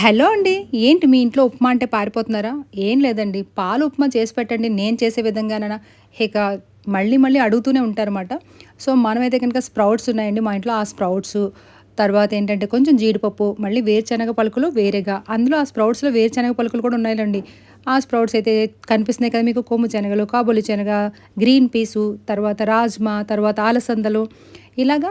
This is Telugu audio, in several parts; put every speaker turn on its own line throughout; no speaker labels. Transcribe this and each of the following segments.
హలో అండి ఏంటి మీ ఇంట్లో ఉప్మా అంటే పారిపోతున్నారా? ఏం లేదండి పాలు ఉప్మా చేసి పెట్టండి నేను చేసే విధంగానైనా. ఇక మళ్ళీ మళ్ళీ అడుగుతూనే ఉంటారన్నమాట. సో మనమైతే కనుక స్ప్రౌట్స్ ఉన్నాయండి మా ఇంట్లో. ఆ స్ప్రౌట్స్ తర్వాత ఏంటంటే కొంచెం జీడిపప్పు మళ్ళీ వేరుశనగ పలుకులు వేరేగా. అందులో ఆ స్ప్రౌట్స్లో వేరుశనగ పలుకులు కూడా ఉన్నాయండి ఆ స్ప్రౌట్స్ అయితే కనిపిస్తున్నాయి కదా మీకు కొమ్ము శనగలు కాబోలి శనగ గ్రీన్ పీసు తర్వాత రాజ్మా తర్వాత ఆలసందలు ఇలాగా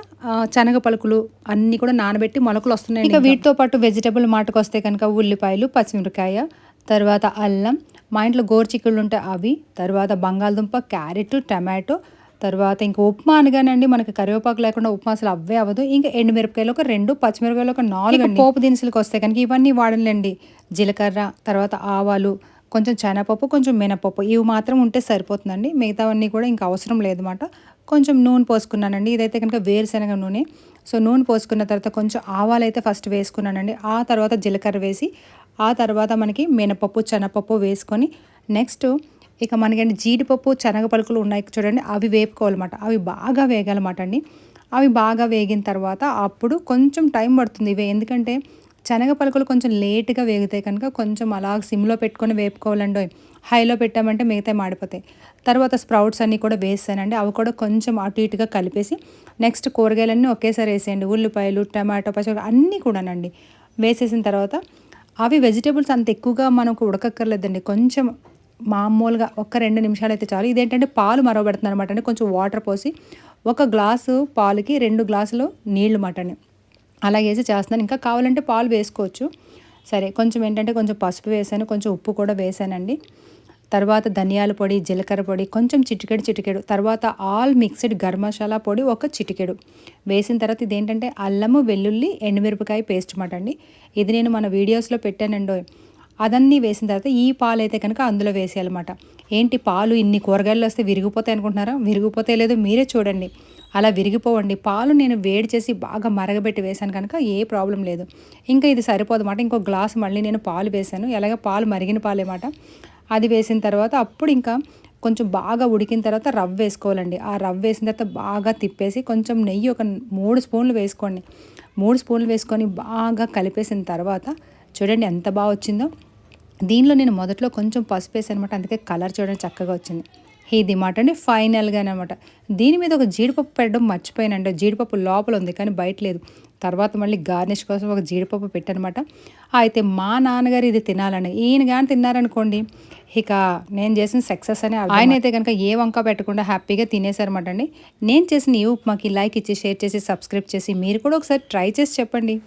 శనగ పలుకులు అన్నీ కూడా నానబెట్టి మొలకలు వస్తున్నాయి ఇక వీటితో పాటు వెజిటబుల్ మాటకు వస్తే కనుక ఉల్లిపాయలు పచ్చిమిరకాయ తర్వాత అల్లం మా ఇంట్లో గోరుచిక్కుళ్ళు ఉంటాయి అవి తర్వాత బంగాళదుంప క్యారెట్ టమాటో తర్వాత ఇంకా ఉప్మా అనగానండి మనకి కరివేపాకు లేకుండా ఉప్మా అసలు అవే అవ్వదు. ఇంకా ఎండుమిరపకాయలు ఒక రెండు పచ్చిమిరపకాయలు ఒక నాలుగు. పోపు దినుసులకు వస్తే కనుక ఇవన్నీ వాడలేండి జీలకర్ర తర్వాత ఆవాలు కొంచెం శనగపప్పు కొంచెం మినపప్పు ఇవి మాత్రం ఉంటే సరిపోతుందండి. మిగతావన్నీ కూడా ఇంకా అవసరం లేదన్నమాట. కొంచెం నూనె పోసుకున్నానండి. ఇదైతే కనుక వేరుశనగ నూనె. సో నూనె పోసుకున్న తర్వాత కొంచెం ఆవాలు అయితే ఫస్ట్ వేసుకున్నానండి. ఆ తర్వాత జీలకర్ర వేసి ఆ తర్వాత మనకి మినపప్పు శనగపప్పు వేసుకొని నెక్స్ట్ ఇక మనకండి జీడిపప్పు శనగ పలుకులు ఉన్నాయి చూడండి. అవి వేపుకోవాలన్నమాట. అవి బాగా వేగాలన్నమాట అండి. అవి బాగా వేగిన తర్వాత అప్పుడు కొంచెం టైం పడుతుంది ఇవి. ఎందుకంటే శనగ పలుకులు కొంచెం లేట్గా వేగితే కనుక కొంచెం అలా సిమ్లో పెట్టుకొని వేపుకోవాలండి. హైలో పెట్టామంటే మిగతా మాడిపోతాయి. తర్వాత స్ప్రౌట్స్ అన్నీ కూడా వేసానండి అవి కూడా కొంచెం అటు ఇటుగా కలిపేసి నెక్స్ట్ కూరగాయలన్నీ ఒకేసారి వేసేయండి. ఉల్లిపాయలు టమాటో పచ్చి అన్నీ కూడానండి. వేసేసిన తర్వాత అవి వెజిటేబుల్స్ అంత ఎక్కువగా మనకు ఉడకక్కర్లేదండి. కొంచెం మామూలుగా ఒక రెండు నిమిషాలు అయితే చాలు. ఇదేంటంటే పాలు మరవబెడుతుంది అనమాట అండి. కొంచెం వాటర్ పోసి ఒక గ్లాసు పాలుకి రెండు గ్లాసులు నీళ్ళు మటని. అలా వేసి చేస్తున్నాను. ఇంకా కావాలంటే పాలు వేసుకోవచ్చు. సరే కొంచెం ఏంటంటే కొంచెం పసుపు వేసాను కొంచెం ఉప్పు కూడా వేసానండి. తర్వాత ధనియాల పొడి జీలకర్ర పొడి కొంచెం చిటికెడు చిటికెడు తర్వాత ఆల్ మిక్స్డ్ గరం మసాలా పొడి ఒక చిటికెడు. వేసిన తర్వాత ఇదేంటంటే అల్లము వెల్లుల్లి ఎండుమిరపకాయ పేస్ట్ మాట అండి. ఇది నేను మన వీడియోస్లో పెట్టానండి. అదన్నీ వేసిన తర్వాత ఈ పాలు అయితే కనుక అందులో వేసేయాలన్నమాట. ఏంటి పాలు ఇన్ని కూరగాయలు వస్తే విరిగిపోతాయి అనుకుంటున్నారా? విరిగిపోతే లేదో మీరే చూడండి. అలా విరిగిపోవండి. పాలు నేను వేడి చేసి బాగా మరగబెట్టి వేశాను కనుక ఏ ప్రాబ్లం లేదు. ఇంకా ఇది సరిపోదన్నమాట ఇంకో గ్లాస్ మళ్ళీ నేను పాలు వేశాను. ఎలాగ పాలు మరిగిన పాలేమాట అది వేసిన తర్వాత అప్పుడు ఇంకా కొంచెం బాగా ఉడికిన తర్వాత రవ్వ వేసుకోవాలండి. ఆ రవ్వ వేసిన తర్వాత బాగా తిప్పేసి కొంచెం నెయ్యి ఒక మూడు స్పూన్లు వేసుకోండి. మూడు స్పూన్లు వేసుకొని బాగా కలిపేసిన తర్వాత చూడండి ఎంత బాగా వచ్చిందో. దీనిలో నేను మొదట్లో కొంచెం పసుపు వేసాను అనమాట అందుకే కలర్ చూడండి చక్కగా వచ్చింది. ఇది మాట అండి ఫైనల్గా అనమాట దీని మీద ఒక జీడిపప్పు పెట్టడం మర్చిపోయానండి. జీడిపప్పు లోపల ఉంది కానీ బయట లేదు. తర్వాత మళ్ళీ గార్నిష్ కోసం ఒక జీడిపప్పు పెట్టనమాట. అయితే మా నాన్నగారు ఇది తినాలని ఈయన కానీ తిన్నారనుకోండి ఇక నేను చేసిన సక్సెస్ అని ఆయన అయితే కనుక ఏ వంక పెట్టకుండా హ్యాపీగా తినేసారన్నమాట అండి. నేను చేసిన ఈ ఉప్మాకి లైక్ ఇచ్చి షేర్ చేసి సబ్స్క్రైబ్ చేసి మీరు కూడా ఒకసారి ట్రై చేసి చెప్పండి.